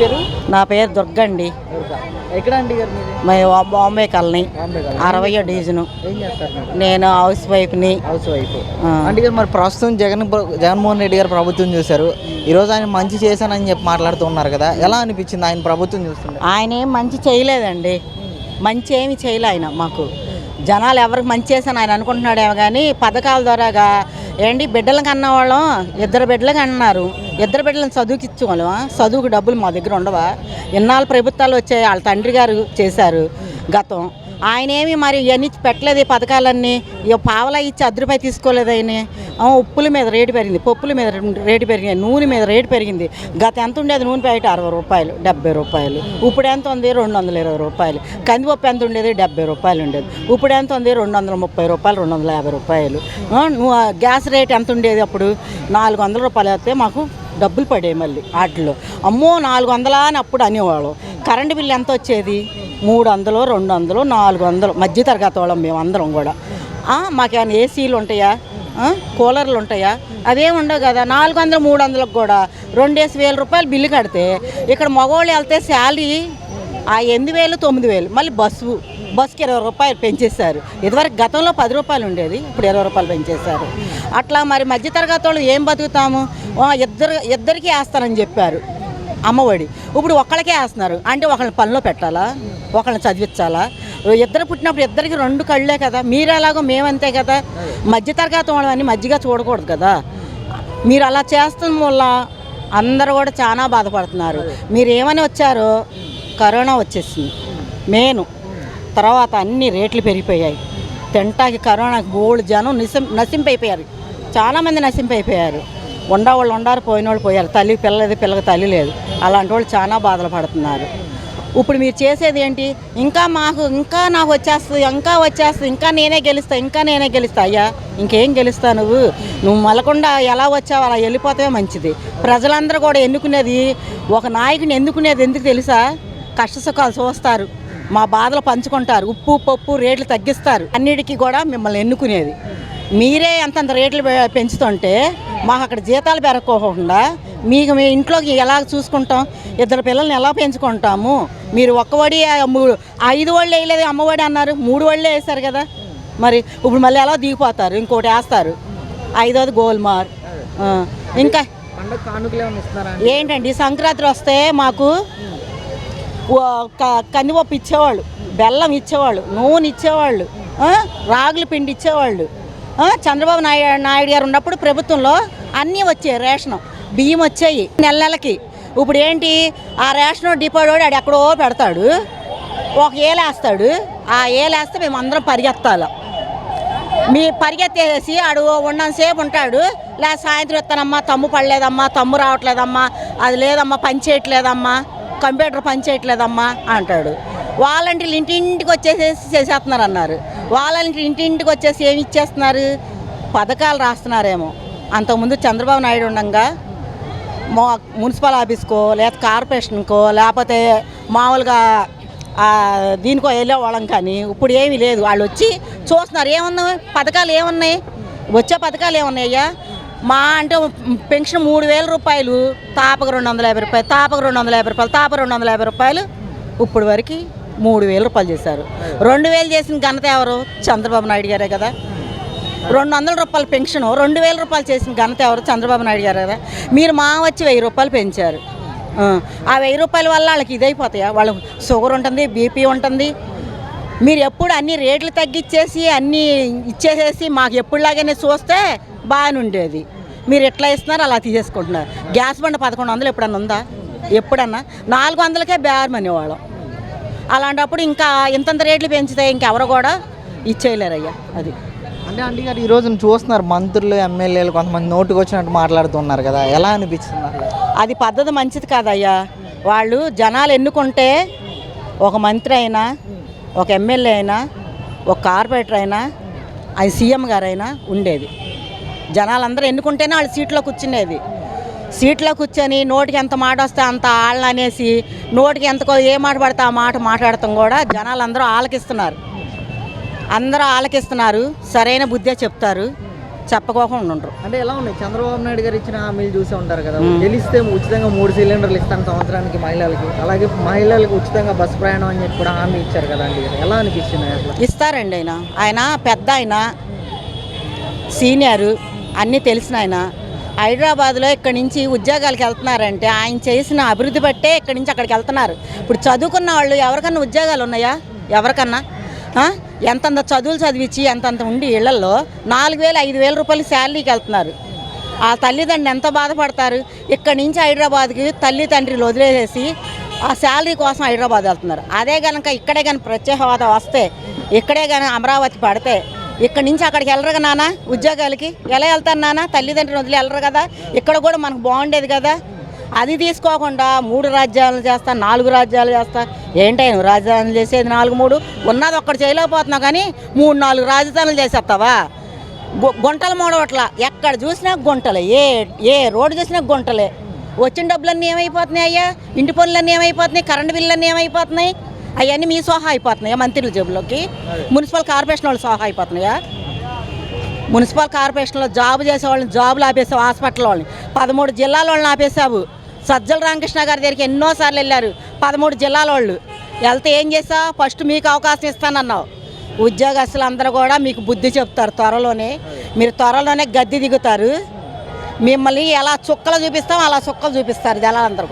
పేరు? నా పేరు దుర్గ అండి. ఎక్కడ మేము బాంబే కాలనీ. అరవై డివిజను. నేను హౌస్ వైఫ్ని. House wife. గారు మరి ప్రస్తుతం జగన్ జగన్మోహన్ రెడ్డి గారు ప్రభుత్వం చూశారు. ఈరోజు ఆయన మంచి చేశానని చెప్పి మాట్లాడుతూ ఉన్నారు కదా. ఎలా అనిపించింది ఆయన ప్రభుత్వం చూస్తుంటే? ఆయన ఏం మంచి చేయలేదండి. మంచి ఏమి చేయలే ఆయన మాకు. జనాలు ఎవరికి మంచి చేశాను ఆయన అనుకుంటున్నాడేమో కానీ పథకాల ద్వారాగా ఏంటి బిడ్డలకు అన్నవాళ్ళం ఇద్దరు బిడ్డలకు అన్నారు ఇద్దరు బిడ్డలను చదువుకి ఇచ్చేవాళ్ళం చదువుకు డబ్బులు మా దగ్గర ఉండవా? ఇన్నాళ్ళు ప్రభుత్వాలు వచ్చాయి వాళ్ళ తండ్రి గారు చేశారు గతం. ఆయన ఏమి మరి ఇవన్నీ పెట్టలేదు ఈ పథకాలన్నీ? ఇక పావలా ఇచ్చి అర్ధ రూపాయి తీసుకోలేదు ఆయన ఉప్పుల మీద రేటు పెరిగింది. పప్పుల మీద రేటు పెరిగింది. నూనె మీద రేటు పెరిగింది. గత ఎంత ఉండేది నూనె ప్యాకెట్? అరవై రూపాయలు డెబ్బై రూపాయలు. ఇప్పుడు ఎంత ఉంది? రెండు వందల ఇరవై రూపాయలు. కందిపప్పు ఎంత ఉండేది? డెబ్బై రూపాయలు ఉండేది. ఇప్పుడు ఎంత ఉంది? రెండు వందల ముప్పై రూపాయలు రెండు వందల యాభై రూపాయలు. నువ్వు గ్యాస్ రేట్ ఎంత ఉండేది అప్పుడు? నాలుగు వందల రూపాయలు అయితే మాకు డబ్బులు పడేవి మళ్ళీ వాటిలో అమ్మో నాలుగు వందలా అని అప్పుడు అనేవాళ్ళు. కరెంటు బిల్లు ఎంత వచ్చేది? మూడు వందలు రెండు వందలు నాలుగు వందలు మధ్య తరగతి వాళ్ళం మేము అందరం కూడా. మాకేమైనా ఏసీలు ఉంటాయా? కూలర్లు ఉంటాయా? అవే ఉండవు కదా నాలుగు వందలు మూడు వందలకు కూడా. రెండేసి వేల రూపాయలు బిల్లు కడితే ఇక్కడ మగవాళ్ళు వెళ్తే శాలరీ ఆ ఎనిమిది వేలు తొమ్మిది వేలు మళ్ళీ బస్సు. బస్సుకి ఇరవై రూపాయలు పెంచేశారు. ఇదివరకు గతంలో పది రూపాయలు ఉండేది ఇప్పుడు ఇరవై రూపాయలు పెంచేశారు. అట్లా మరి మధ్యతరగతి వాళ్ళు ఏం బతుకుతాము? ఇద్దరు ఇద్దరికి వేస్తారని చెప్పారు. అమ్మఒడి. ఇప్పుడు ఒక్కళ్ళకే వేస్తున్నారు. అంటే ఒకళ్ళని పనిలో పెట్టాలా? ఒకళ్ళని చదివించాలా? ఇద్దరు పుట్టినప్పుడు ఇద్దరికి రెండు కళ్ళే కదా. మీరు ఎలాగో మేమంతే కదా. మధ్యతరగతి వాళ్ళని మధ్యగా చూడకూడదు కదా. మీరు అలా చేస్తాం వల్ల అందరూ కూడా చాలా బాధపడుతున్నారు. మీరు ఏమని వచ్చారో? కరోనా వచ్చేసింది. మెయిన్ తర్వాత అన్ని రేట్లు పెరిగిపోయాయి. తింటాకి కరోనాకి బోల్డ్ జనం నిసం నశింపైపోయారు. చాలామంది నశింపైపోయారు. ఉండవాళ్ళు ఉండారు పోయిన వాళ్ళు పోయారు. తల్లి పిల్లలేదు పిల్లకి తల్లి లేదు. అలాంటి వాళ్ళు చాలా బాధలు పడుతున్నారు. ఇప్పుడు మీరు చేసేది ఏంటి? ఇంకా మాకు ఇంకా నాకు వచ్చేస్తుంది ఇంకా వచ్చేస్తుంది ఇంకా నేనే గెలుస్తా ఇంకా నేనే గెలుస్తా. అయ్యా ఇంకేం గెలుస్తా నువ్వు? నువ్వు మలకుండా ఎలా వచ్చావు? అలా వెళ్ళిపోతే మంచిది. ప్రజలందరూ కూడా ఎన్నుకునేది ఒక నాయకుని ఎన్నుకునేది ఎందుకు తెలుసా? కష్టసుఖాలు చూస్తారు. మా బాధలు పంచుకుంటారు. ఉప్పు పప్పు రేట్లు తగ్గిస్తారు. అన్నిటికీ కూడా మిమ్మల్ని ఎన్నుకునేది. మీరే అంతంత రేట్లు పెంచుతుంటే మాకు అక్కడ జీతాలు పెరగకోకుండా మీకు మీ ఇంట్లోకి ఎలా చూసుకుంటాం? ఇద్దరు పిల్లల్ని ఎలా పెంచుకుంటాము? మీరు ఒక్కవడి ఐదు వాళ్ళు వేయలేదు అమ్మఒడి అన్నారు మూడు వాళ్ళే వేశారు కదా. మరి ఇప్పుడు మళ్ళీ ఎలా దిగిపోతారు? ఇంకోటి వేస్తారు. ఐదోది గోల్మార్. ఇంకా ఏంటండి? సంక్రాంతి వస్తే మాకు కందిపప్పు ఇచ్చేవాళ్ళు బెల్లం ఇచ్చేవాళ్ళు నూనె ఇచ్చేవాళ్ళు? రాగుల పిండి ఇచ్చేవాళ్ళు? చంద్రబాబు నాయుడు నాయుడు గారు ఉన్నప్పుడు ప్రభుత్వంలో అన్నీ వచ్చాయి రేషన్ బియ్యం వచ్చాయి నెల నెలకి. ఇప్పుడు ఏంటి? ఆ రేషన్ డిపోడ్ వాడు ఆడు ఎక్కడో పెడతాడు ఒక ఏలేస్తాడు ఆ ఏలేస్తే మేము అందరం పరిగెత్తాలి. మీ పరిగెత్తేసి ఆడు ఉన్నంతసేపు ఉంటాడు లేదా సాయంత్రం ఎత్తానమ్మా తమ్ము పడలేదమ్మా తమ్ము రావట్లేదమ్మా అది లేదమ్మా పని చేయట్లేదమ్మా కంప్యూటర్ పని చేయట్లేదమ్మా అంటాడు. వాళ్ళంటి ఇంటింటికి వచ్చేసేసి చేసేస్తున్నారు అన్నారు. వాళ్ళని ఇంటింటికి వచ్చేసి ఏమి ఇచ్చేస్తున్నారు? పథకాలు రాస్తున్నారేమో. అంతకుముందు చంద్రబాబు నాయుడు ఉండగా మా మున్సిపల్ ఆఫీస్కో లేదా కార్పొరేషన్కో లేకపోతే మామూలుగా దీనికో వెళ్ళేవాళ్ళం కానీ ఇప్పుడు ఏమీ లేదు. వాళ్ళు వచ్చి చూస్తున్నారు. ఏమున్నాయి? పథకాలు ఏమున్నాయి? వచ్చే పథకాలు ఏమున్నాయ్యా? మా అంటే పెన్షన్ మూడు వేల రూపాయలు తాపక రెండు వందల యాభై రూపాయలు తాపక రెండు వందల యాభై రూపాయలు తాపక రెండు వందల యాభై రూపాయలు. ఇప్పుడు వరకు మూడు వేల రూపాయలు చేశారు. రెండు వేలు చేసిన ఘనత ఎవరు? చంద్రబాబు నాయుడు గారే కదా. రెండు వందల రూపాయల పెన్షన్ రెండు వేల రూపాయలు చేసిన ఘనత ఎవరు? చంద్రబాబు నాయుడు గారు కదా. మీరు మా వచ్చి వెయ్యి రూపాయలు పెంచారు. ఆ, వెయ్యి రూపాయల వల్ల వాళ్ళకి ఇదైపోతాయా? వాళ్ళకి షుగర్ ఉంటుంది బీపీ ఉంటుంది. మీరు ఎప్పుడు అన్ని రేట్లు తగ్గించేసి అన్నీ ఇచ్చేసేసి మాకు ఎప్పుడులాగానే చూస్తే బాగానే ఉండేది. మీరు ఎట్లా ఇస్తున్నారు అలా తీసేసుకుంటున్నారు. గ్యాస్ బండ పదకొండు వందలు ఎప్పుడన్నా ఉందా? ఎప్పుడన్నా? నాలుగు వందలకే బేరం అనేవాళ్ళం అలాంటప్పుడు ఇంకా ఇంతంత రేట్లు పెంచితే ఇంకెవరు కూడా ఇచ్చేయలేరయ్యా అది. అంటే ఆంటీ గారు ఈ రోజున చూస్తున్నారు మంత్రులు ఎమ్మెల్యేలు కొంతమంది నోటుకు వచ్చినట్టు మాట్లాడుతున్నారు కదా ఎలా అనిపిస్తుంది? అది పద్ధతి మంచిది కాదయ్యా. వాళ్ళు జనాలు ఎన్నుకుంటే ఒక మంత్రి అయినా ఒక ఎమ్మెల్యే అయినా ఒక కార్పొరేటర్ అయినా అది సీఎం గారైనా ఉండేది. జనాలందరూ ఎన్నుకుంటేనే వాళ్ళు సీట్లో కూర్చునేది. సీట్లో కూర్చొని నోటికి ఎంత మాట వస్తే అంత వాళ్ళని అనేసి నోటికి ఎంత ఏ మాట పడితే ఆ మాట మాట్లాడటం కూడా జనాలందరూ ఆలకిస్తున్నారు. అందరూ ఆలకిస్తున్నారు. సరైన బుద్ధే చెప్తారు. చెప్పకోకుండా ఉండరు అంటే ఎలా ఉన్నాయి? చంద్రబాబు నాయుడు గారు ఇచ్చిన హామీలు చూసే ఉంటారు కదా. గెలిస్తే ఉచితంగా మూడు సిలిండర్లు ఇస్తాను సంవత్సరానికి మహిళలకి. అలాగే మహిళలకు ఉచితంగా బస్సు ప్రయాణం అని చెప్పి కూడా హామీ ఇచ్చారు కదా అండి ఎలా అనిపించింది అట్లా ఇస్తారండి ఆయన. ఆయన పెద్ద ఆయన. సీనియరు. అన్నీ తెలిసిన ఆయన. హైదరాబాద్లో ఇక్కడి నుంచి ఉద్యోగాలకు వెళ్తున్నారంటే ఆయన చేసిన అభివృద్ధి బట్టే ఇక్కడి నుంచి అక్కడికి వెళ్తున్నారు. ఇప్పుడు చదువుకున్న వాళ్ళు ఎవరికన్నా ఉద్యోగాలు ఉన్నాయా? ఎవరికన్నా? ఎంతంత చదువులు చదివించి ఎంతంత ఉండి ఇళ్ళలో నాలుగు వేలు ఐదు వేల రూపాయలు శాలరీకి వెళ్తున్నారు. ఆ తల్లిదండ్రులు ఎంత బాధపడతారు? ఇక్కడి నుంచి హైదరాబాద్కి తల్లి తండ్రిలు వదిలేసేసి ఆ శాలరీ కోసం హైదరాబాద్ వెళ్తున్నారు. అదే కనుక ఇక్కడే కానీ ప్రత్యేక హోదా వస్తే ఇక్కడే కానీ అమరావతి పడితే ఇక్కడి నుంచి అక్కడికి వెళ్ళరు నాన్న ఉద్యోగాలకి? ఎలా వెళ్తాను నాన్న తల్లిదండ్రులు వదిలి వెళ్ళరు కదా? ఇక్కడ కూడా మనకు బాగుండేది కదా? అది తీసుకోకుండా మూడు రాజ్యాలు చేస్తా నాలుగు రాజ్యాలు చేస్తా. ఏంటో రాజధానులు చేసేది నాలుగు మూడు? ఉన్నది ఒక్కటి చేయలేకపోతున్నావు కానీ మూడు నాలుగు రాజధానులు చేసేస్తావా? గు- గుంటలు మూడవట్ల. ఎక్కడ చూసినా గుంటలే. ఏ ఏ రోడ్డు చూసినా గుంటలే. వచ్చిన డబ్బులన్నీ ఏమైపోతున్నాయి అయ్యా? ఇంటి పనులన్నీ ఏమైపోతున్నాయి? కరెంటు బిల్లులన్నీ ఏమైపోతున్నాయి? అవన్నీ మీ సోహా అయిపోతున్నాయా? మంత్రుల జేబులోకి? మున్సిపల్ కార్పొరేషన్ వాళ్ళు సోహా అయిపోతున్నాయా? మున్సిపల్ కార్పొరేషన్లో జాబ్ చేసే వాళ్ళని జాబులు ఆపేసావు హాస్పిటల్ వాళ్ళని. పదమూడు జిల్లాల వాళ్ళని ఆపేసావు సజ్జల రామకృష్ణ గారి దగ్గరికి ఎన్నోసార్లు వెళ్ళారు. పదమూడు జిల్లాల వాళ్ళు. వెళ్తే ఏం చేసావు? ఫస్ట్ మీకు అవకాశం ఇస్తానన్నావు. ఉద్యోగస్తులు అందరూ కూడా మీకు బుద్ధి చెప్తారు త్వరలోనే. మీరు త్వరలోనే గద్దె దిగుతారు. మిమ్మల్ని ఎలా చుక్కలు చూపిస్తాం అలా చుక్కలు చూపిస్తారు జనాలందరూ